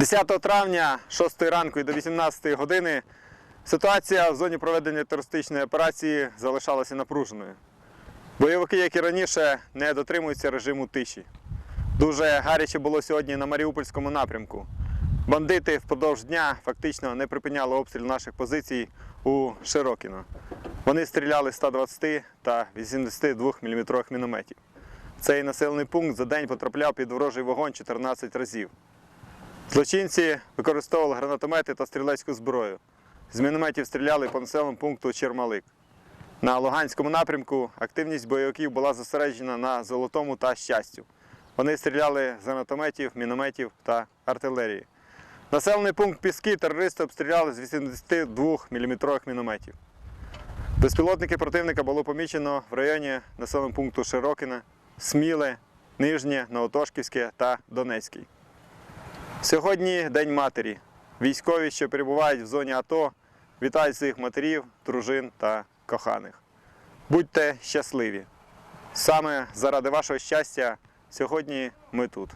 10 травня, 6 ранку і до 18 години ситуація в зоні проведення терористичної операції залишалася напруженою. Бойовики, як і раніше, не дотримуються режиму тиші. Дуже гаряче було сьогодні на Маріупольському напрямку. Бандити впродовж дня фактично не припиняли обстріл наших позицій у Широкіно. Вони стріляли з 120 та 82 мм мінометів. Цей населений пункт за день потрапляв під ворожий вогонь 14 разів. Злочинці використовували гранатомети та стрілецьку зброю. З мінометів стріляли по населеному пункту Чермалик. На Луганському напрямку активність бойовиків була зосереджена на золотому та щастю. Вони стріляли з гранатометів, мінометів та артилерії. Населений пункт Піски терористи обстріляли з 82 мм мінометів. Безпілотники противника було помічено в районі населеного пункту Широкине, Сміле, Нижнє, Новотошківське та Донецький. Сьогодні День матері. Військові, що перебувають в зоні АТО, вітають своїх матерів, дружин та коханих. Будьте щасливі! Саме заради вашого щастя сьогодні ми тут.